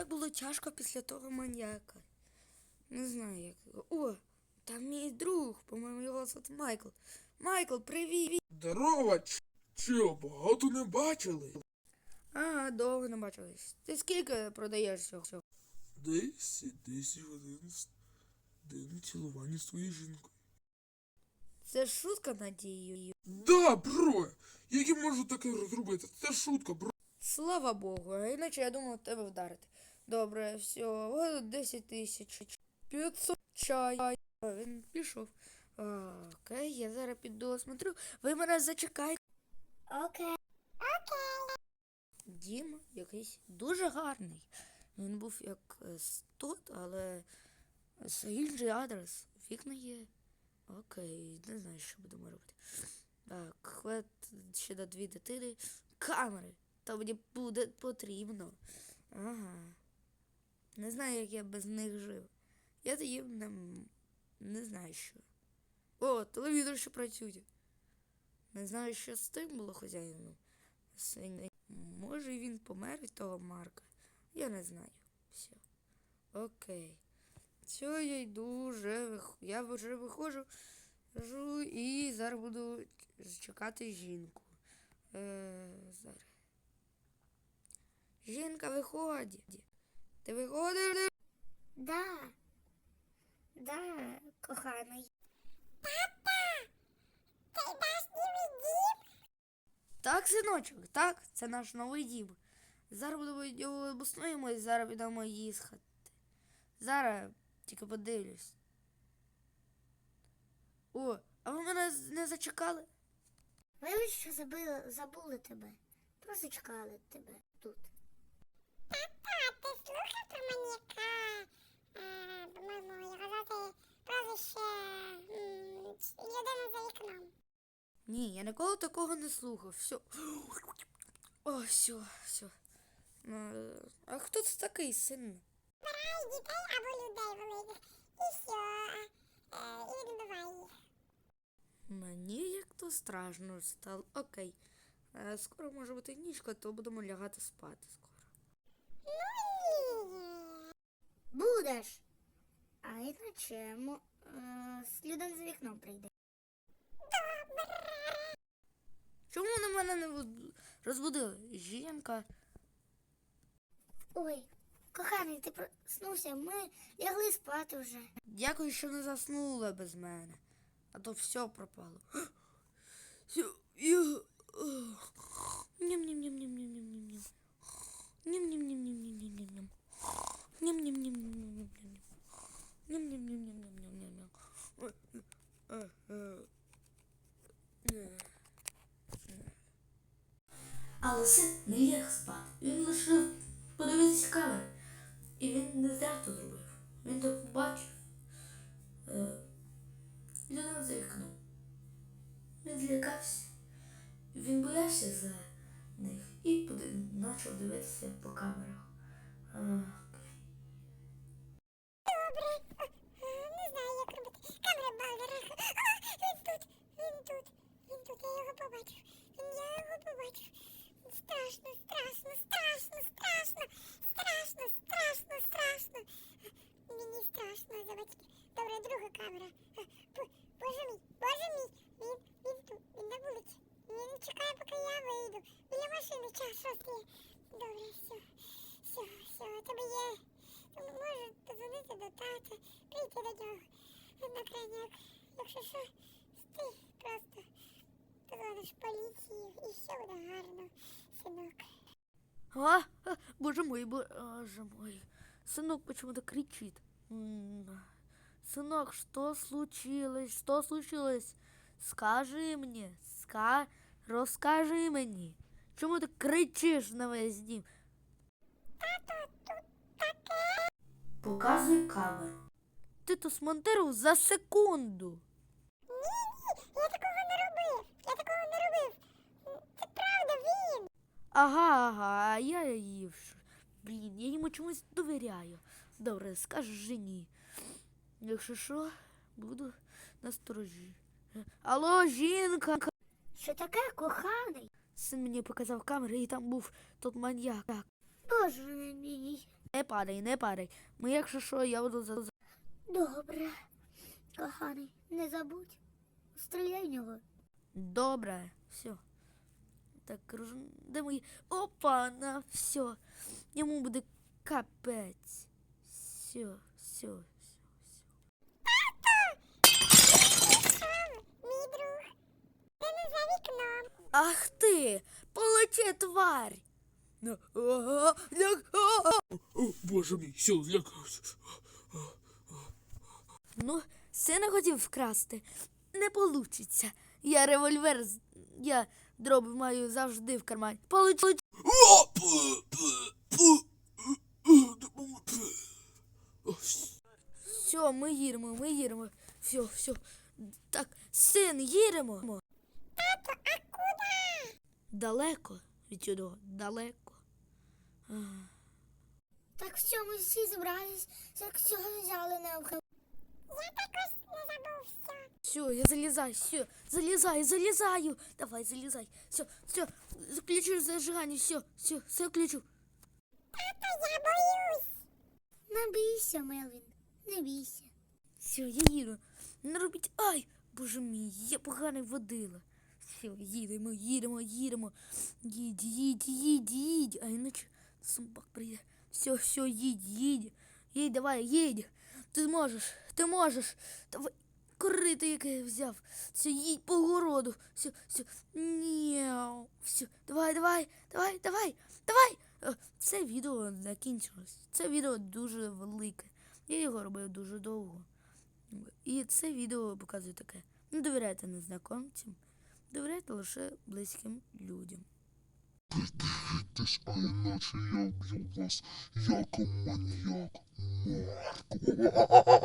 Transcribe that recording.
як було тяжко після того маньяка. Не знаю як. О, там мій друг, по-моєму, його звати Майкл. Майкл, привіт! Здорово, чо, багато не бачили? Ага, довго не бачились. Ти скільки продаєш цього? всього? Десять, десять годин, день цілування з твоєю жінкою. Це шутка надією. Да, бро! Як я можу таке зробити? Це шутка, бро. Слава Богу, а іначе я думав тебе вдарити. Добре, все, от 10 тисяч. 500 чай. Він пішов. Окей, я зараз піду осмотрю. Ви мене зачекайте. Окей. Дім якийсь дуже гарний. Він був як е, тут, але інший адрес. Вікна є. Окей, не знаю, що будемо робити. Так, хвет ще на дві дитини. Камери. То мені буде потрібно. Ага. Не знаю, як я без них жив. Я тоді не, не знаю що. О, телевізор ще працює. Не знаю, що з тим було хазяїном. Може він помер від того Марка. Я не знаю. Все. Окей. Все, я йду вже. Я вже виходжу. Жу, і зараз буду чекати жінку. Е, зараз. Жінка виходить. Ти виходиш? Да. Да, коханий. Папа! Так, синочок, так, це наш новий дім. Зараз будемо його обоснуємо і зараз підемо їхати. Зараз тільки подивлюсь. О, а ви мене не зачекали? Вибач, що забили, забули тебе. Просто чекали тебе тут. Та, ти слухав про маньяка? Е, По-моєму, його звати прозвище м, ч- людина за вікном. Ні, я ніколи такого не слухав. Все. О, все, все. А хто це такий син? Збирай дітей або людей великих. І все. І відбивай їх. Мені як то страшно стало. Окей. Е, скоро може бути нічка, то будемо лягати спати скоро. Ну і... Будеш. А іначе мо- е, людина за вікном прийде. Чому вони мене не розбудили? Жінка. Ой, коханий, ти проснувся, ми лягли спати вже. Дякую, що не заснула без мене. А то все пропало. Ням-ням-ням-ням-ням-ням-ням. Ням-ням-ням-ням-ням-ням-ням. Ням-ням-ням-ням-ням-ням-ням. Ням-ням-ням-ням-ням-ням-ням. Ой, е, е, е. Але син не ліг спати. Він лише подивитися камери. І він не зря то зробив. Він так побачив. Е, людина за вікном. Він злякався. Він боявся за них і почав дивитися по камерах. Е, Добре. Е, Не знаю, як робити. Камера Балдера. А, він тут. Він тут. Він тут. Я його побачив. Я його побачив. Страшно, страшно, страшно, страшно. Страшно, страшно, страшно. Мені страшно за батьків. Добре, друга камера. Е, бо- Боже мій, боже мій. Він, він тут, він на вулиці. Він чекає, поки я вийду. Біля машини час шостий. Добре, все. Все, все, у тебе є. Можу подзвонити до тата, прийти до нього. На крайняк. Якщо що, ти просто позвониш в поліцію і все буде гарно, синок. А, а, боже мой, боже мой. Сынок почему-то кричит. Сынок, что случилось? Что случилось? Скажи мне, ска... розкажи мені. Чому ти кричиш на весь дім? Показуй камеру. Ти то смонтував за секунду. Ні, ні, я такого не робив. Я такого не робив. Це правда він. Ага, ага, а я її. вш- Блін, я йому чомусь довіряю. Добре, скажеш жені. Якщо що, буду на сторожі. Алло, жінка. Що таке, коханий? Син мені показав камери, і там був тот маньяк. Боже мій. Не падай, не падай. Ми, якщо що, я буду за. Добре. Коханий, не забудь. Стріляй в нього. Добре, все. Так, кружу. Де мої. Опа, на все. Йому буде капець. Все, все. Мій друг. Він за вікном. Ах ти! Полечи, тварь! Ну, боже мій, все, злякався. Ну, сина хотів вкрасти. Не получиться. Я револьвер, з- я дроби маю завжди в кармані. Ось. Все, ми їдемо, ми їдемо. Все, все. Так, син, їдемо. Далеко від цього, далеко. Так все, ми всі зібрались, так всього взяли на. Я також не забувся. Все, я залізаю, все, залізаю, залізаю. Давай, залізай. Все, все, включу зажигання, все, все, все включу. Тато, я боюсь. Не бійся, Мелвін, не бійся. Все, я їду. Не робіть. Ай! Боже мій, я поганий водила. Все, їдемо, їдемо, їдемо. Їдь, їдь, їдь, їдь. А іначе собак прийде. Все, все, їдь, їдь. Їдь, давай, їдь. Ти зможеш, ти можеш. Давай. Корито, яке я взяв. Все, їдь по городу. Все, все. Ні. Все, давай, давай, давай, давай, давай. Е, Це відео закінчилось. Це відео дуже велике. Я його робив дуже довго. І це відео показує таке. Не довіряйте незнакомцям, довіряйте лише близьким людям. Придивіться, а іначе я вб'ю вас, як маньяк. Марко.